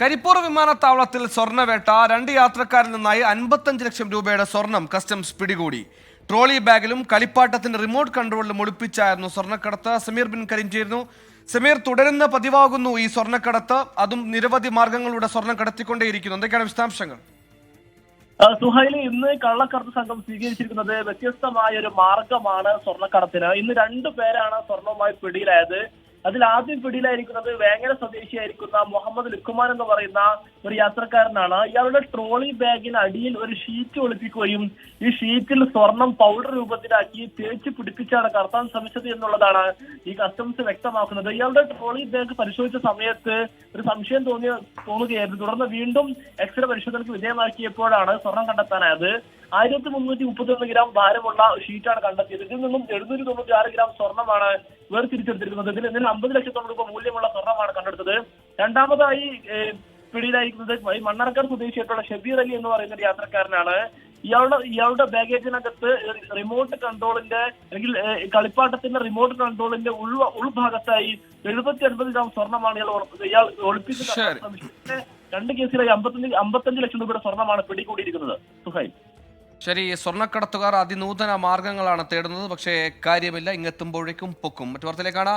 കരിപ്പൂർ വിമാനത്താവളത്തിൽ സ്വർണവേട്ട രണ്ട് യാത്രക്കാരിൽ നിന്നായി അൻപത്തഞ്ച് ലക്ഷം രൂപയുടെ സ്വർണം കസ്റ്റംസ് പിടികൂടി. ട്രോളി ബാഗിലും കളിപ്പാട്ടത്തിന്റെ റിമോട്ട് കൺട്രോളിലും ഒളിപ്പിച്ചായിരുന്നു സ്വർണക്കടത്ത് സമീർ ബിൻ കരീം ചേരുന്നു. സമീർ തുടരുന്ന പതിവാകുന്നു ഈ സ്വർണക്കടത്ത് അതും നിരവധി മാർഗങ്ങളിലൂടെ സ്വർണം കടത്തിക്കൊണ്ടേയിരിക്കുന്നു. എന്തൊക്കെയാണ് വിശദാംശങ്ങൾ? ആ, സുഹൈൽ ഇന്ന് കള്ളക്കടത്ത് സംഘം സ്വീകരിച്ചിരിക്കുന്നത് വ്യത്യസ്തമായ ഒരു മാർഗമാണ് സ്വർണക്കടത്തിന് ഇന്ന് രണ്ടു പേരാണ് സ്വർണവുമായി പിടിയിലായത്. അതിൽ ആദ്യം പിടിയിലായിരിക്കുന്നത് വേങ്ങര സ്വദേശിയായിരിക്കുന്ന മുഹമ്മദ് ലുക്കുമാൻ എന്ന് പറയുന്ന ഒരു യാത്രക്കാരനാണ്. ഇയാളുടെ ട്രോളി ബാഗിന് അടിയിൽ ഒരു ഷീറ്റ് ഒളിപ്പിക്കുകയും ഈ ഷീറ്റിൽ സ്വർണം പൗഡർ രൂപത്തിലാക്കി തേച്ച് പിടിപ്പിച്ചാണ് കടത്താൻ ശ്രമിച്ചത് എന്നുള്ളതാണ് ഈ കസ്റ്റംസ് വ്യക്തമാക്കുന്നത്. ഇയാളുടെ ട്രോളി ബാഗ് പരിശോധിച്ച സമയത്ത് ഒരു സംശയം തോന്നിയ തോന്നുകയായിരുന്നു. തുടർന്ന് വീണ്ടും എക്സ്റേ പരിശോധനയ്ക്ക് വിധേയമാക്കിയപ്പോഴാണ് സ്വർണം കണ്ടെത്താനായത്. ആയിരത്തി മുന്നൂറ്റി മുപ്പത്തി ഗ്രാം ഭാരമുള്ള ഷീറ്റാണ് കണ്ടെത്തിയത്. ഇതിൽ നിന്നും എഴുന്നൂറ്റി തൊണ്ണൂറ്റി ആറ് ഗ്രാം സ്വർണമാണ് വേർതിരിച്ചെടുത്തിരിക്കുന്നത് ഇതിൽ ഇതിൽ അമ്പത് ലക്ഷത്തോളം രൂപ മൂല്യമുള്ള സ്വർണമാണ് കണ്ടെടുത്തത്. രണ്ടാമതായി പിടിയിലായിരിക്കുന്നത് ഈ മണ്ണാർക്കാട് സ്വദേശിയായിട്ടുള്ള ഷബീർ അലി എന്ന് പറയുന്ന ഒരു യാത്രക്കാരനാണ്. ഇയാളുടെ ഇയാളുടെ ബാഗേജിനകത്ത് റിമോട്ട് കൺട്രോളിന്റെ അല്ലെങ്കിൽ കളിപ്പാട്ടത്തിന്റെ റിമോട്ട് കൺട്രോളിന്റെ ഉൾ ഉൾഭാഗത്തായി എഴുപത്തി അൻപത് ഗ്രാം സ്വർണമാണ് ഇയാൾ ഇയാൾ ഒളിപ്പിച്ച്. രണ്ട് കേസിലായി അമ്പത്തഞ്ച് അമ്പത്തഞ്ച് ലക്ഷം രൂപയുടെ സ്വർണമാണ് പിടികൂടിയിരിക്കുന്നത്. സുഹൈൽ. ശരി സ്വർണക്കടത്തുകാർ അതിനൂതന മാർഗങ്ങളാണ് തേടുന്നത്. പക്ഷേ കാര്യമില്ല. ഇങ്ങെത്തുമ്പോഴേക്കും പൊക്കും. മറ്റു വാർത്തയിലേക്കാണ്.